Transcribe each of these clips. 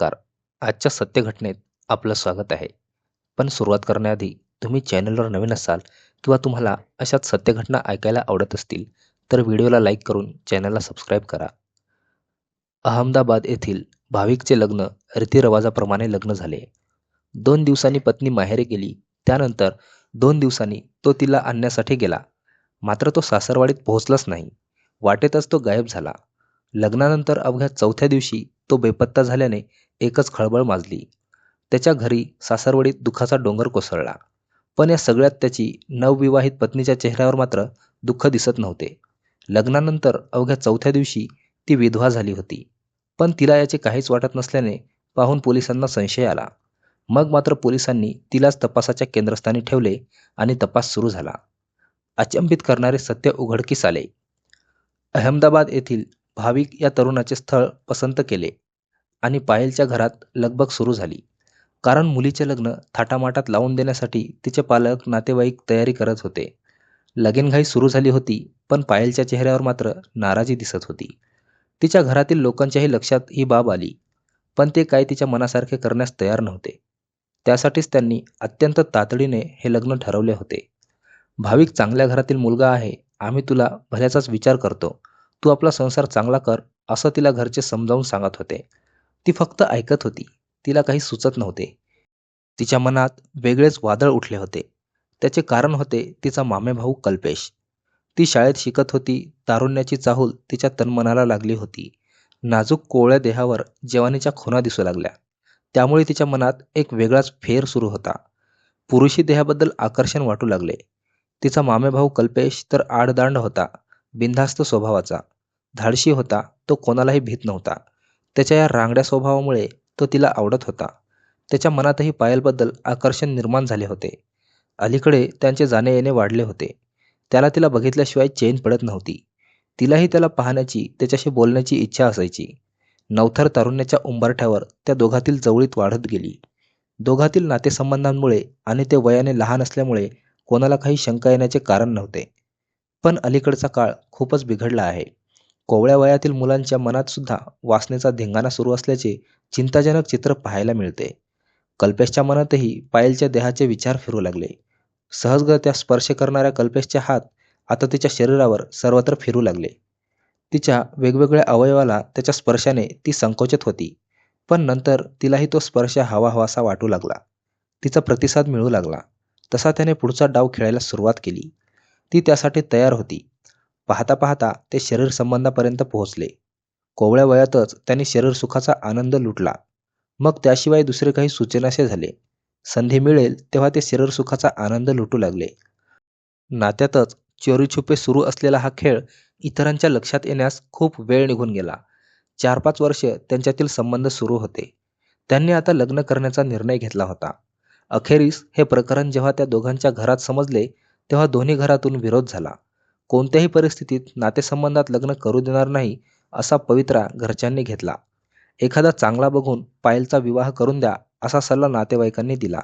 नमस्कार. आजच्या सत्य घटनेत आपलं स्वागत आहे. पण सुरुवात करण्याआधी तुम्ही चॅनलवर नवीन असाल किंवा तुम्हाला अशाच सत्यघटना ऐकायला आवडत असतील तर व्हिडिओला लाईक करून चॅनलला सबस्क्राईब करा. अहमदाबाद येथील भाविकचे लग्न रीतिरिवाजाप्रमाणे लग्न झाले. दोन दिवसांनी पत्नी माहेरी गेली त्यानंतर दोन दिवसांनी तो तिला आणण्यासाठी गेला. मात्र तो सासरवाडीत पोहोचलाच नाही. वाटेतच तो गायब झाला. लग्नानंतर अवघ्या चौथ्या दिवशी तो बेपत्ता झाल्याने एकच खळबळ माजली. त्याच्या घरी सासरवडीत दुःखाचा डोंगर कोसळला. पण या सगळ्यात त्याची नवविवाहित पत्नीच्या चेहऱ्यावर मात्र दुःख दिसत नव्हते. लग्नानंतर अवघ्या चौथ्या दिवशी ती विधवा झाली होती. पण तिला याचे काहीच वाटत नसल्याने पाहून पोलिसांना संशय आला. मग मात्र पोलिसांनी तिलाच तपासाच्या केंद्रस्थानी ठेवले आणि तपास सुरू झाला. अचंबित करणारे सत्य उघडकीस आले. अहमदाबाद येथील भाविक या तरुणाचे स्थळ पसंत केले आणि पायलच्या घरात लगबग सुरू झाली. कारण मुलीचे लग्न थाटामाटात लावून देण्यासाठी तिचे पालक नातेवाईक तयारी करत होते. लगीनघाई सुरू झाली होती पण पायलच्या चेहऱ्यावर मात्र नाराजी दिसत होती. तिच्या घरातील लोकांच्याही लक्षात ही बाब आली पण ते काय तिच्या मनासारखे करण्यास तयार नव्हते. त्यासाठीच त्यांनी अत्यंत तातडीने हे लग्न ठरवले होते. भाविक चांगल्या घरातील मुलगा आहे आम्ही तुला भल्याचाच विचार करतो. तू आपला संसार चांगला कर असं तिला घरचे समजावून सांगत होते. ती फक्त ऐकत होती. तिला काही सुचत नव्हते. तिच्या मनात वेगळेच वादळ उठले होते. त्याचे कारण होते तिचा मामेभाऊ कल्पेश. ती शाळेत शिकत होती. तारुण्याची चाहूल तिच्या तनमनाला लागली होती. नाजूक कोवळ्या देहावर जवानीच्या खुना दिसू लागल्या. त्यामुळे तिच्या मनात एक वेगळाच फेर सुरू होता. पुरुषी देहाबद्दल आकर्षण वाटू लागले. तिचा मामेभाऊ कल्पेश तर आडदांड होता. बिनधास्त स्वभावाचा. धाडशी होता तो कोणालाही भीत नव्हता. त्याच्या या रांगड्या स्वभावामुळे तो तिला आवडत होता. त्याच्या मनातही पायलबद्दल आकर्षण निर्माण झाले होते. अलीकडे त्यांचे जाणे येणे वाढले होते. त्याला तिला बघितल्याशिवाय चैन पडत नव्हती. तिलाही त्याला पाहण्याची त्याच्याशी बोलण्याची इच्छा असायची. नवथर तारुण्याच्या उंबरठ्यावर त्या दोघातील जवळीत वाढत गेली. दोघातील नातेसंबंधांमुळे आणि ते वयाने लहान असल्यामुळे कोणाला काही शंका येण्याचे कारण नव्हते. पण अलीकडचा काळ खूपच बिघडला आहे. कोवळ्या वयातील मुलांच्या मनात सुद्धा वासनेचा धिंगाणा सुरू असल्याचे चिंताजनक चित्र पाहायला मिळते. कल्पेशच्या मनातही पायलच्या देहाचे विचार फिरू लागले. सहजगत्या स्पर्श करणाऱ्या कल्पेशचे हात आता तिच्या शरीरावर सर्वत्र फिरू लागले. तिच्या वेगवेगळ्या अवयवाला त्याच्या स्पर्शाने ती संकोचित होती पण नंतर तिलाही तो स्पर्श हवा हवासा वाटू लागला. तिचा प्रतिसाद मिळू लागला. तसा त्याने पुढचा डाव खेळायला सुरुवात केली. ती त्यासाठी तयार होती. पाहता पाहता ते शरीर संबंधापर्यंत पोहोचले. कोवळ्या वयातच त्यांनी शरीर सुखाचा आनंद लुटला. मग त्याशिवाय दुसरे काही सुचेनासे झाले. संधी मिळेल तेव्हा ते शरीर सुखाचा आनंद लुटू लागले. नात्यातच चोरीछुपे सुरू असलेला हा खेळ इतरांच्या लक्षात येण्यास खूप वेळ निघून गेला. चार पाच वर्ष त्यांच्यातील संबंध सुरू होते. त्यांनी आता लग्न करण्याचा निर्णय घेतला होता. अखेरीस हे प्रकरण जेव्हा त्या दोघांच्या घरात समजले तेव्हा दोन्ही घरातून विरोध झाला. कोणत्याही परिस्थितीत नातेसंबंधात लग्न करू देणार नाही असा पवित्रा घरच्यांनी घेतला. एखादा चांगला बघून पायलचा विवाह करून द्या असा सल्ला नातेवाईकांनी दिला.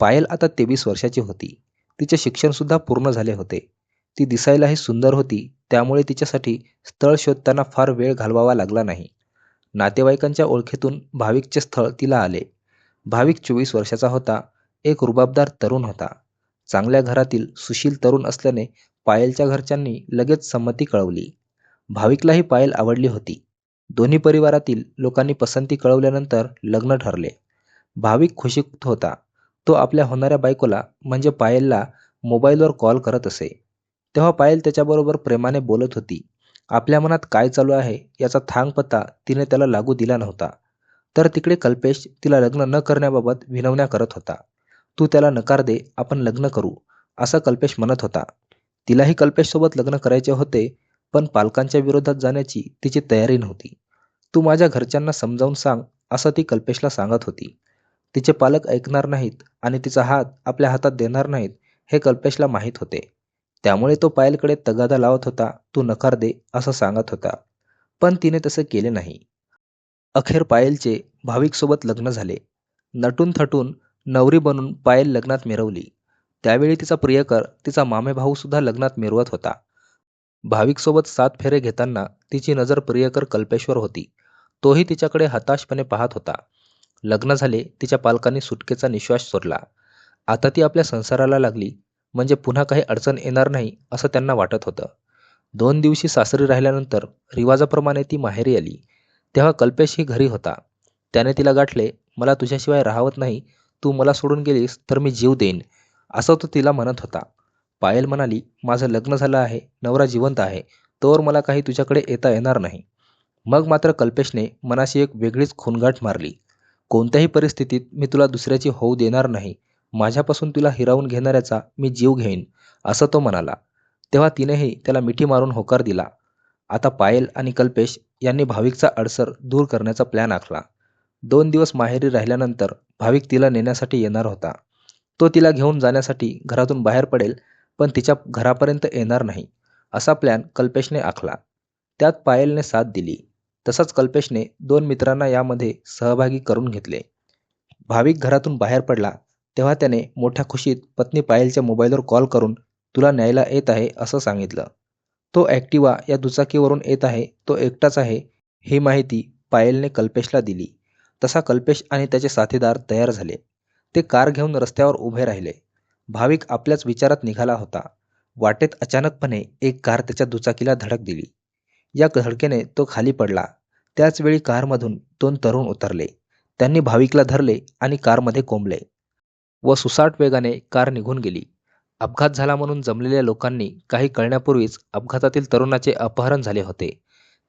पायल आता तेवीस वर्षाची होती. तिचे शिक्षणसुद्धा पूर्ण झाले होते. ती दिसायलाही सुंदर होती त्यामुळे तिच्यासाठी स्थळ शोधताना फार वेळ घालवावा लागला नाही. नातेवाईकांच्या ओळखीतून भाविकचे स्थळ तिला आले. भाविक चोवीस वर्षाचा होता एक रुबाबदार तरुण होता. चांगल्या घरातील सुशील तरुण असल्याने पायलच्या घरच्यांनी लगेच संमती कळवली. भाविकलाही पायल आवडली होती. दोन्ही परिवारातील लोकांनी पसंती कळवल्यानंतर लग्न ठरले. भाविक खुशीत होता. तो आपल्या होणाऱ्या बायकोला म्हणजे पायलला मोबाईलवर कॉल करत असे. तेव्हा पायल त्याच्याबरोबर प्रेमाने बोलत होती. आपल्या मनात काय चालू आहे याचा थांग पत्ता तिने त्याला लागू दिला नव्हता. तर तिकडे कल्पेश तिला लग्न न करण्याबाबत विनवण्या करत होता. तू त्याला नकार दे आपण लग्न करू असं कल्पेश म्हणत होता. तिलाही कल्पेशसोबत लग्न करायचे होते पण पालकांच्या विरोधात जाण्याची तिची तयारी नव्हती. तू माझ्या घरच्यांना समजावून सांग असं ती कल्पेशला सांगत होती. तिचे पालक ऐकणार नाहीत आणि तिचा हात आपल्या हातात देणार नाहीत हे कल्पेशला माहीत होते. त्यामुळे तो पायलकडे तगादा लावत होता तू नकार दे असं सांगत होता. पण तिने तसं केले नाही. अखेर पायलचे भाविकसोबत लग्न झाले. नटून थटून नवरी बनून पायल लग्नात मिरवली. त्यावेळी तिचा प्रियकर तिचा मामेभाऊसुद्धा लग्नात मिरवत होता. भाविकसोबत सात फेरे घेताना तिची नजर प्रियकर कल्पेश्वर होती. तोही तिच्याकडे हताशपणे पाहत होता. लग्न झाले तिच्या पालकांनी सुटकेचा निश्वास सोडला. आता ती आपल्या संसाराला लागली म्हणजे पुन्हा काही अडचण येणार नाही असं त्यांना वाटत होतं. दोन दिवशी सासरी राहिल्यानंतर रिवाजाप्रमाणे ती माहेरी आली. तेव्हा कल्पेशही घरी होता. त्याने तिला गाठले मला तुझ्याशिवाय राहवत नाही तू मला सोडून गेलीस तर मी जीव देईन असं तो तिला म्हणत होता. पायल म्हणाली माझं लग्न झालं आहे नवरा जिवंत आहे तोवर मला काही तुझ्याकडे येता येणार नाही. मग मात्र कल्पेशने मनाशी एक वेगळीच खुनगाठ मारली. कोणत्याही परिस्थितीत मी तुला दुसऱ्याची होऊ देणार नाही माझ्यापासून तुला हिरावून घेणाऱ्याचा मी जीव घेईन असं तो म्हणाला. तेव्हा तिनेही त्याला मिठी मारून होकार दिला. आता पायल आणि कल्पेश यांनी भाविकचा अडसर दूर करण्याचा प्लॅन आखला. दोन दिवस माहेरी राहिल्यानंतर भाविक तिला नेण्यासाठी येणार होता. तो तिला घेऊन जाण्यासाठी घरातून बाहेर पडेल पण तिच्या घरापर्यंत येणार नाही असा प्लॅन कल्पेशने आखला. त्यात पायलने साथ दिली. तसंच कल्पेशने दोन मित्रांना यामध्ये सहभागी करून घेतले. भाविक घरातून बाहेर पडला तेव्हा त्याने मोठ्या खुशीत पत्नी पायलच्या मोबाईलवर कॉल करून तुला न्यायला येत आहे असं सांगितलं. तो ॲक्टिवा या दुचाकीवरून येत आहे तो एकटाच आहे ही माहिती पायलने कल्पेशला दिली. तसा कल्पेश आणि त्याचे साथीदार तयार झाले. ते कार घेऊन रस्त्यावर उभे राहिले. भाविक आपल्याच विचारात निघाला होता. वाटेत अचानकपणे एक कार त्याच्या दुचाकीला धडक दिली. या धडकेने तो खाली पडला. त्याचवेळी कारमधून दोन तरुण उतरले. त्यांनी भाविकला धरले आणि कारमध्ये कोंबले व सुसाट वेगाने कार निघून गेली. अपघात झाला म्हणून जमलेल्या लोकांनी काही कळण्यापूर्वीच अपघातातील तरुणाचे अपहरण झाले होते.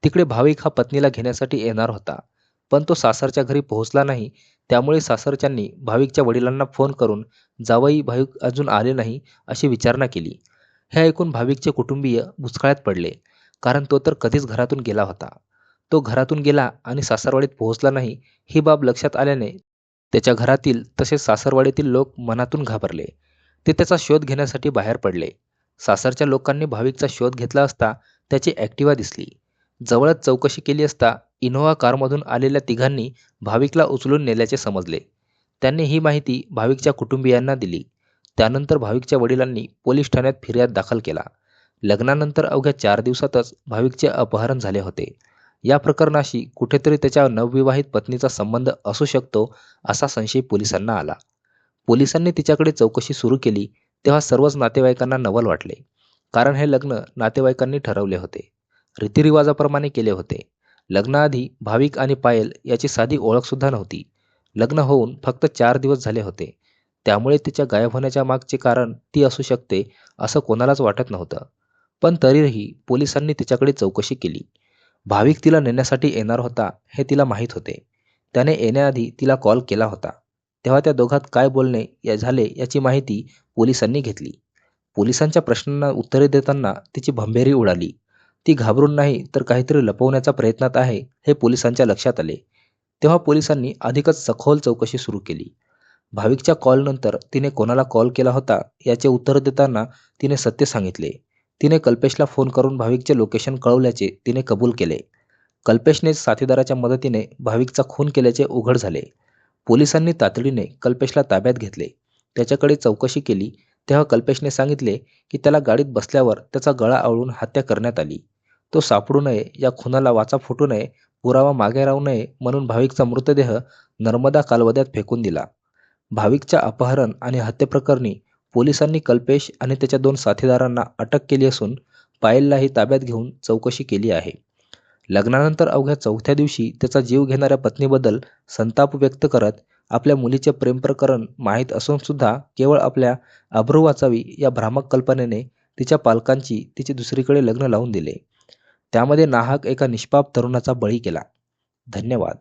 तिकडे भाविक हा पत्नीला घेण्यासाठी येणार होता. पण तो सासरच्या घरी पोहोचला नाही. त्यामुळे सासरच्यांनी भाविकच्या वडिलांना फोन करून जावई भाविक अजून आले नाही अशी विचारणा केली. हे ऐकून भाविकचे कुटुंबीय भुचकाळ्यात पडले कारण तो तर कधीच घरातून गेला होता. तो घरातून गेला आणि सासरवाडीत पोहोचला नाही ही बाब लक्षात आल्याने त्याच्या घरातील तसेच सासरवाडीतील लोक मनातून घाबरले. ते त्याचा शोध घेण्यासाठी बाहेर पडले. सासरच्या लोकांनी भाविकचा शोध घेतला असता त्याची ॲक्टिवा दिसली. जवळच चौकशी केली असता इनोव्हा कारमधून आलेल्या तिघांनी भाविकला उचलून नेल्याचे समजले. त्यांनी ही माहिती भाविकच्या कुटुंबियांना दिली. त्यानंतर भाविकच्या वडिलांनी पोलीस ठाण्यात फिर्याद दाखल केला. लग्नानंतर अवघ्या चार दिवसातच भाविकचे अपहरण झाले होते. या प्रकरणाशी कुठेतरी त्याच्या नवविवाहित पत्नीचा संबंध असू शकतो असा संशय पोलिसांना आला. पोलिसांनी तिच्याकडे चौकशी सुरू केली तेव्हा सर्वच नातेवाईकांना नवल वाटले. कारण हे लग्न नातेवाईकांनी ठरवले होते. रीतिरिवाजाप्रमाणे केले होते. लग्नाआधी भाविक आणि पायल याची साधी ओळखसुद्धा नव्हती. लग्न होऊन फक्त चार दिवस झाले होते. त्यामुळे तिच्या गायब होण्याच्या मागचे कारण ती असू शकते असं कोणालाच वाटत नव्हतं. पण तरीही पोलिसांनी तिच्याकडे चौकशी केली. भाविक तिला नेण्यासाठी येणार होता हे तिला माहीत होते. त्याने येण्याआधी तिला कॉल केला होता. तेव्हा त्या दोघात काय बोलणे या झाले याची माहिती पोलिसांनी घेतली. पोलिसांच्या प्रश्नांना उत्तरे देताना तिची भंभेरी उडाली. ती घाबरून नाही तर काहीतरी लपवण्याच्या प्रयत्नात आहे हे पोलिसांच्या लक्षात आले. तेव्हा पोलिसांनी अधिकच सखोल चौकशी सुरू केली. भाविकच्या कॉलनंतर तिने कोणाला कॉल केला होता याचे उत्तर देताना तिने सत्य सांगितले. तिने कल्पेशला फोन करून भाविकचे लोकेशन कळवल्याचे तिने कबूल केले. कल्पेशने साथीदाराच्या मदतीने भाविकचा खून केल्याचे उघड झाले. पोलिसांनी तातडीने कल्पेशला ताब्यात घेतले. त्याच्याकडे चौकशी केली तेव्हा कल्पेशने सांगितले की त्याला गाडीत बसल्यावर त्याचा गळा आवळून हत्या करण्यात आली. तो सापडू नये या खुनाला वाचा फुटू नये पुरावा मागे राहू नये म्हणून भाविकचा मृतदेह नर्मदा कालवद्यात फेकून दिला. भाविकच्या अपहरण आणि हत्येप्रकरणी पोलिसांनी कल्पेश आणि त्याच्या दोन साथीदारांना अटक केली असून पायललाही ताब्यात घेऊन चौकशी केली आहे. लग्नानंतर अवघ्या चौथ्या दिवशी त्याचा जीव घेणाऱ्या पत्नीबद्दल संताप व्यक्त करत आपल्या मुलीचे प्रेमप्रकरण माहीत असून सुद्धा केवळ आपल्या अभ्रू वाचावी या भ्रामक कल्पनेने तिच्या पालकांची तिचे दुसरीकडे लग्न लावून दिले. त्यामध्ये नाहक एका निष्पाप तरुणाचा बळी केला. धन्यवाद.